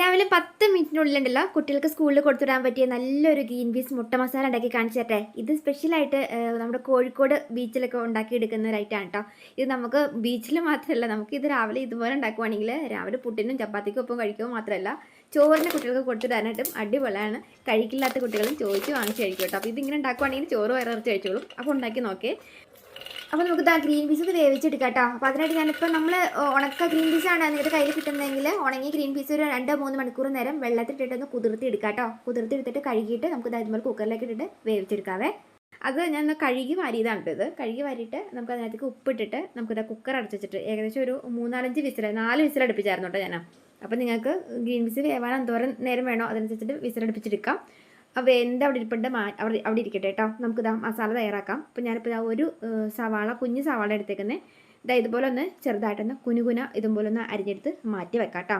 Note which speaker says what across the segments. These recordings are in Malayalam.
Speaker 1: രാവിലെ പത്ത് മിനിറ്റിനുള്ളിലുണ്ടല്ലോ. കുട്ടികൾക്ക് സ്കൂളിൽ കൊടുത്തുവിടാൻ പറ്റിയ നല്ലൊരു ഗ്രീൻ പീസ് മുട്ട മസാല ഉണ്ടാക്കി കാണിച്ചു തരട്ടെ. ഇത് സ്പെഷ്യലായിട്ട് നമ്മുടെ കോഴിക്കോട് ബീച്ചിലൊക്കെ ഉണ്ടാക്കി എടുക്കുന്ന ഒരു ഐറ്റാണ് കേട്ടോ ഇത് നമുക്ക് ബീച്ചിൽ മാത്രമല്ല നമുക്ക് ഇത് രാവിലെ ഇതുപോലെ ഉണ്ടാക്കുവാണെങ്കിൽ രാവിലെ പുട്ടിനും ചപ്പാത്തിക്കും ഒപ്പം കഴിക്കുക മാത്രമല്ല ചോറിന് കുട്ടികൾക്ക് കൊടുത്തിടാനായിട്ടും അടിപൊളിയാണ്. കഴിക്കില്ലാത്ത കുട്ടികളും ചോദിച്ച് വാങ്ങിച്ച് കഴിക്കും കേട്ടോ. അപ്പോൾ ഇതിങ്ങനെ ഉണ്ടാക്കുവാണെങ്കിൽ ചോറ് വയറിറച്ച് കഴിച്ചോളും. അപ്പോൾ ഉണ്ടാക്കി നോക്കേ അപ്പോൾ നമുക്ക് ആ ഗ്രീൻ പീസ് ഇത് വേവിച്ചെടുക്കാം കേട്ടോ അപ്പോൾ അതിനായിട്ട് ഞാനിപ്പോൾ നമ്മൾ ഉണക്ക ഗ്രീൻ പീസാണ് നിങ്ങളുടെ കയ്യിൽ കിട്ടുന്നതെങ്കിൽ ഉണങ്ങിയ ഗ്രീൻ പീസ് ഒരു രണ്ട് മൂന്ന് മണിക്കൂർ നേരം വെള്ളത്തിട്ടിട്ടൊന്ന് കുതിർത്തി എടുക്കാം കേട്ടോ കുതിർത്തി എടുത്തിട്ട് കഴുകിയിട്ട് നമുക്ക് ഇത് അതിന്മേൽ കുക്കറിലേക്ക് ഇട്ടിട്ട് വേവിച്ചെടുക്കാവേ. അത് ഞാൻ കഴുകി വാരിയതാണ് ഇത്. കഴുകി വാരിയിട്ട് നമുക്ക് അതിനകത്തേക്ക് ഉപ്പിട്ടിട്ട് നമുക്കിത് കുക്കർ അടച്ച് വെച്ചിട്ട് ഏകദേശം ഒരു മൂന്നാലഞ്ച് വിസിൽ നാല് വിസിൽ അടുപ്പിച്ചായിരുന്നു കേട്ടോ ഞാൻ അപ്പോൾ നിങ്ങൾക്ക് ഗ്രീൻ പീസ് വേവാൻ എന്തോരം നേരം വേണോ അതനുസരിച്ചിട്ട് വിസിലടുപ്പിച്ചെടുക്കാം. അപ്പോൾ വെന്ത് അവിടെ ഇരിപ്പുണ്ട്. മാ അവിടെ അവിടെ ഇരിക്കട്ടെ കേട്ടോ. നമുക്ക് ഇതാ മസാല തയ്യാറാക്കാം. അപ്പോൾ ഞാനിപ്പോൾ ഇതാ ഒരു സവാള കുഞ്ഞ് സവാള എടുത്തേക്കുന്നത് ഇതാ ഇതുപോലെ ഒന്ന് ചെറുതായിട്ടൊന്ന് കുനുകുന ഇതുപോലെ ഒന്ന് അരിഞ്ഞെടുത്ത് മാറ്റി വെക്കാം കേട്ടോ.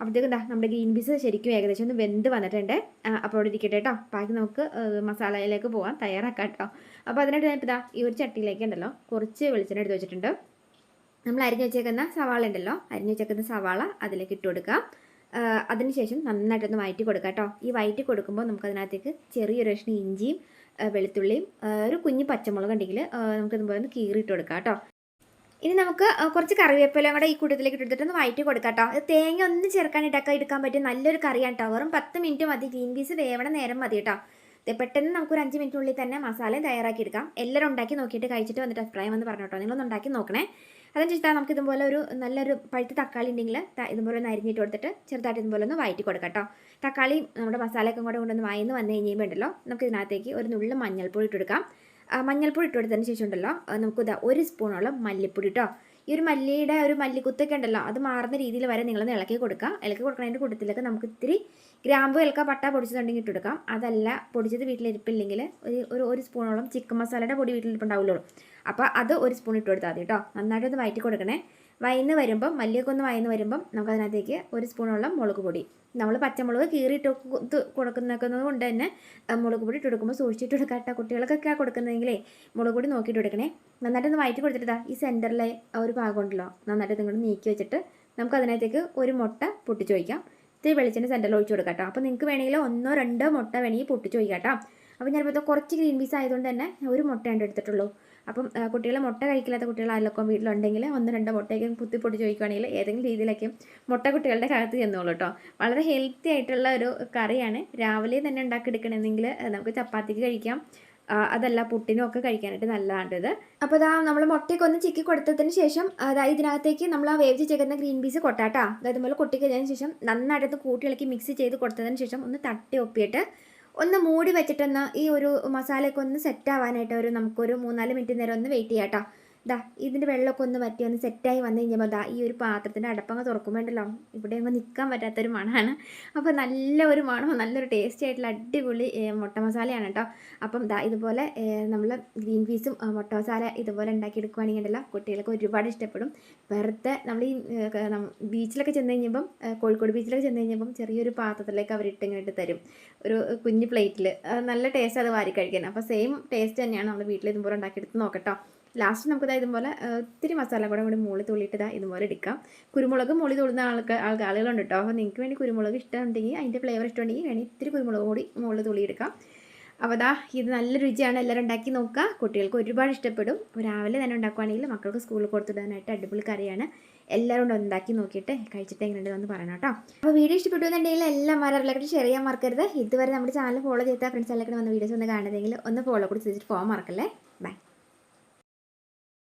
Speaker 1: അപ്പോഴത്തേക്കും എന്താ നമ്മുടെ ഗ്രീൻ പീസ് ശരിക്കും ഏകദേശം ഒന്ന് വെന്ത് വന്നിട്ടുണ്ട്. അപ്പോൾ അവിടെ ഇരിക്കട്ടെ കേട്ടോ. ബാക്കി നമുക്ക് മസാലയിലേക്ക് പോകാം തയ്യാറാക്കാം കേട്ടോ. അപ്പോൾ അതിനായിട്ട് ഞാനിപ്പോൾ ഇതാ ഈ ഒരു ചട്ടിയിലേക്ക് ഉണ്ടല്ലോ കുറച്ച് വെളിച്ചെണ്ണ എടുത്ത് വെച്ചിട്ടുണ്ട്. നമ്മൾ അരിഞ്ഞു വെച്ചേക്കുന്ന സവാള ഉണ്ടല്ലോ. അരിഞ്ഞു വെച്ചേക്കുന്ന സവാള അതിലേക്ക് ഇട്ട് കൊടുക്കാം. അതിനുശേഷം നന്നായിട്ടൊന്ന് വയറ്റി കൊടുക്കാം കേട്ടോ. ഈ വയറ്റി കൊടുക്കുമ്പോൾ നമുക്കതിനകത്തേക്ക് ചെറിയൊരു കഷ്ണം ഇഞ്ചിയും വെളുത്തുള്ളിയും ഒരു കുഞ്ഞ് പച്ചമുളക് ഉണ്ടെങ്കിൽ നമുക്ക് ഇതുപോലെ ഒന്ന് കീറിയിട്ട് കൊടുക്കാം കേട്ടോ. ഇനി നമുക്ക് കുറച്ച് കറിവേപ്പിലയും കൂടെ ഈ കൂട്ടത്തിലേക്ക് എടുത്തിട്ട് ഒന്ന് വയറ്റി കൊടുക്കാം കേട്ടോ. ഇത് തേങ്ങ ഒന്ന് ചേർക്കാനിട്ടൊക്കെ എടുക്കാൻ പറ്റിയ നല്ലൊരു കറിയാണ് കേട്ടോ. വെറും പത്ത് മിനിറ്റ് മതി. ഗ്രീൻ പീസ് വേവണ നേരം മതി കേട്ടോ. പെട്ടെന്ന് നമുക്ക് ഒരു അഞ്ച് മിനിറ്റിനുള്ളിൽ തന്നെ മസാലയും തയ്യാറാക്കി എടുക്കാം. എല്ലാവരും ഉണ്ടാക്കി നോക്കിയിട്ട് കഴിച്ചിട്ട് വന്നിട്ട് അഭിപ്രായം വന്ന് പറഞ്ഞു കേട്ടോ നിങ്ങളൊന്ന് ഉണ്ടാക്കി നോക്കണേ. അതെന്ന് വെച്ചാൽ നമുക്ക് ഇതുപോലെ ഒരു നല്ലൊരു പഴുത്ത തക്കാളി ഉണ്ടെങ്കിൽ ഇതുപോലെ ഒന്ന് അരിഞ്ഞിട്ട് കൊടുത്തിട്ട് ചെറുതായിട്ട് ഇതുപോലെ ഒന്ന് വയറ്റി കൊടുക്കാം കേട്ടോ. തക്കാളി നമ്മുടെ മസാലയൊക്കെ കൂടെ കൊണ്ടൊന്ന് വായന്ന് വന്നു കഴിഞ്ഞാൽ ഉണ്ടല്ലോ നമുക്ക് ഇതിനകത്തേക്ക് ഒരു നുള്ളിൽ മഞ്ഞൾപ്പൊടി ഇട്ടെടുക്കാം മഞ്ഞൾപ്പൊടി ഇട്ട് കൊടുത്തതിന് ശേഷം ഉണ്ടല്ലോ നമുക്ക് ഒരു സ്പൂണോളം മല്ലിപ്പൊടി കേട്ടോ. ഈ ഒരു മല്ലിയുടെ ഒരു മല്ലിക്കുത്തൊക്കെ ഉണ്ടല്ലോ അത് മാറുന്ന രീതിയിൽ വരെ നിങ്ങളൊന്ന് ഇളക്കി കൊടുക്കുക. ഇളക്കി കൊടുക്കുന്നതിന്റെ കൂട്ടത്തിലൊക്കെ നമുക്ക് ഇത്തിരി ഗ്രാമ്പു ഇളക്ക പട്ട പൊടിച്ചതുണ്ടെങ്കിൽ ഇട്ട് കൊടുക്കാം. അതല്ല പൊടിച്ചത് വീട്ടിലിരിപ്പില്ലെങ്കിൽ ഒരു ഒരു ഒരു സ്പൂണോളം ചിക്കൻ മസാലയുടെ പൊടി വീട്ടിലിരിപ്പുണ്ടാവുള്ളൂ. അപ്പോൾ അത് ഒരു സ്പൂൺ ഇട്ട് കൊടുത്താൽ മതി കേട്ടോ. നന്നായിട്ടൊന്ന് വയറ്റി കൊടുക്കണേ. വയന്ന് വരുമ്പം മല്ലിയൊക്കെ ഒന്ന് വയന്ന് വരുമ്പം നമുക്ക് അതിനകത്തേക്ക് ഒരു സ്പൂണുള്ള മുളക് പൊടി. നമ്മൾ പച്ചമുളക് കീറിയിട്ട് കൊടുക്കുന്നത് കൊണ്ട് തന്നെ മുളക് പൊടി ഇട്ട് കൊടുക്കുമ്പോൾ സൂക്ഷിച്ചിട്ട് കൊടുക്കാം കുട്ടികൾക്കൊക്കെ കൊടുക്കുന്നതെങ്കിലേ മുളക് പൊടി നോക്കിയിട്ട് കൊടുക്കണേ. നന്നായിട്ടൊന്ന് വയറ്റി കൊടുത്തിട്ടാ ഈ സെന്ററിലെ ഒരു ഭാഗം ഉണ്ടല്ലോ നന്നായിട്ട് ഇങ്ങോട്ട് നീക്കി വെച്ചിട്ട് നമുക്ക് അതിനകത്തേക്ക് ഒരു മുട്ട പൊട്ടിച്ച് വയ്ക്കാം ഇത്തിരി വെളിച്ചെണ്ണ സെന്ററിൽ ഒഴിച്ച് കൊടുക്കാം കേട്ടോ. അപ്പോൾ നിങ്ങൾക്ക് വേണമെങ്കിൽ ഒന്നോ രണ്ടോ മുട്ട വേണമെങ്കിൽ പൊട്ടിച്ച് വയ്ക്കാം കേട്ടോ. അപ്പോൾ ഞാനിപ്പോൾ കുറച്ച് ഗ്രീൻ പീസ് ആയതുകൊണ്ട് തന്നെ ഒരു മുട്ടയാണ് എടുത്തിട്ടുള്ളൂ. അപ്പം കുട്ടികൾ മുട്ട കഴിക്കില്ലാത്ത കുട്ടികൾ ആരെല്ലാം വീട്ടിലുണ്ടെങ്കിൽ ഒന്ന് രണ്ട് മുട്ടയൊക്കെ കുത്തി പൊട്ടിച്ച് ചോദിക്കുകയാണെങ്കിൽ ഏതെങ്കിലും രീതിയിലൊക്കെ മുട്ട കുട്ടികളുടെ കാലത്ത് ചെന്നോളൂ കേട്ടോ വളരെ ഹെൽത്തി ആയിട്ടുള്ള ഒരു കറിയാണ് രാവിലെ തന്നെ ഉണ്ടാക്കിയെടുക്കണമെന്നെങ്കിൽ നമുക്ക് ചപ്പാത്തിക്ക് കഴിക്കാം. അതല്ല പുട്ടിനും ഒക്കെ കഴിക്കാനായിട്ട് നല്ലതാണ് ഇത് അപ്പോൾ ഇതാ നമ്മൾ മുട്ടയൊക്കെ ഒന്ന് ചിക്കി കൊടുത്തതിന് ശേഷം അതായത് ഇതിനകത്തേക്ക് നമ്മൾ ആ വേവിച്ച് ചേർക്കുന്ന ഗ്രീൻ പീസ് കൊട്ടാട്ടോ. നമ്മൾ കൊട്ടി കഴിഞ്ഞതിന് ശേഷം നന്നായിട്ട് കൂട്ടി ഇളക്കി മിക്സ് ചെയ്ത് കൊടുത്തതിന് ശേഷം ഒന്ന് തട്ടി ഒപ്പിയിട്ട് ഒന്ന് മൂടി വെച്ചിട്ടൊന്ന് ഈ ഒരു മസാലയൊക്കെ ഒന്ന് സെറ്റ് ആവാനായിട്ട് ഒരു നമുക്കൊരു മൂന്നാൽ മിനിറ്റ് നേരം ഒന്ന് വെയിറ്റ് ചെയ്യാം കേട്ടോ ദാ ഇതിന്റെ വെള്ളമൊക്കെ ഒന്ന് വറ്റി ഒന്ന് സെറ്റായി വന്നു കഴിഞ്ഞപ്പോൾ ദാ ഈ ഒരു പാത്രത്തിന്റെ അടപ്പങ്ങ് തുറക്കുമ്പോണ്ടല്ലോ. ഇവിടെ അങ്ങ് നിൽക്കാൻ പറ്റാത്തൊരു മണമാണ് അപ്പോൾ നല്ല ഒരു മണം നല്ലൊരു ടേസ്റ്റി ആയിട്ടുള്ള അടിപൊളി മുട്ട മസാലയാണ് കേട്ടോ അപ്പം ദാ ഇതുപോലെ നമ്മൾ ഗ്രീൻ പീസും മുട്ട മസാല ഇതുപോലെ ഉണ്ടാക്കിയെടുക്കുകയാണെങ്കിൽ ഉണ്ടല്ലോ കുട്ടികൾക്ക് ഒരുപാട് ഇഷ്ടപ്പെടും. വെറുതെ നമ്മൾ ഈ ബീച്ചിലൊക്കെ ചെന്ന് കഴിഞ്ഞപ്പം കോഴിക്കോട് ബീച്ചിലൊക്കെ ചെന്ന് കഴിഞ്ഞപ്പം ചെറിയൊരു പാത്രത്തിലേക്ക് അവർ ഇട്ടിങ്ങനെ തരും. ഒരു കുഞ്ഞ് പ്ലേറ്റിൽ നല്ല ടേസ്റ്റ് അത് വാരി കഴിക്കാൻ. അപ്പോൾ സെയിം ടേസ്റ്റ് തന്നെയാണ് നമ്മൾ വീട്ടിൽ ഇതുപോലെ ഉണ്ടാക്കിയെടുത്ത് നോക്കട്ടോ. ലാസ്റ്റ് നമുക്ക് ഇതാ ഇതുപോലെ ഇത്തിരി മസാല കൂടെ കൂടി മുകളിൽ തുള്ളിയിട്ട് ഇതാ ഇതുപോലെ എടുക്കാം. കുരുമുളക് മുളി തുള്ളുന്ന ആൾക്ക് ആൾക്ക് ആളുകളുണ്ട് കേട്ടോ അപ്പോൾ നിങ്ങൾക്ക് വേണ്ടി കുരുമുളക് ഇഷ്ടമുണ്ടെങ്കിൽ അതിന്റെ ഫ്ലേവർ ഇഷ്ടമുണ്ടെങ്കിൽ വേണമെങ്കിൽ ഇത്തിരി കുരുമുളക് കൂടി മുകളിൽ തുള്ളിയെടുക്കാം അപ്പോൾ അതാ ഇത് നല്ല രുചിയാണ് എല്ലാവരും ഉണ്ടാക്കി നോക്കുക. കുട്ടികൾക്ക് ഒരുപാട് ഇഷ്ടപ്പെടും. രാവിലെ തന്നെ ഉണ്ടാക്കുകയാണെങ്കിൽ മക്കൾക്ക് സ്കൂളിൽ കൊടുത്തിടാനായിട്ട് അടിപൊളി കറിയാണ്. എല്ലാവരും കൂടെ ഉണ്ടാക്കി നോക്കിയിട്ട് കഴിച്ചിട്ട് എങ്ങനെയുണ്ടെന്ന് പറയണം കേട്ടോ അപ്പോൾ വീഡിയോ ഇഷ്ടപ്പെട്ടു എന്നുണ്ടെങ്കിൽ എല്ലാം മറവിലൊക്കെ ഷെയർ ചെയ്യാൻ മറക്കരുത്. ഇതുവരെ നമ്മുടെ ചാനൽ ഫോളോ ചെയ്ത ഫ്രണ്ട്സ് എല്ലാവരും വന്ന വീഡിയോസ് ഒന്ന് കാണുന്നതെങ്കിൽ ഒന്ന് ഫോളോ കൂടി ചെയ്തിട്ട് പോകാൻ മറക്കല്ലേ? ബൈ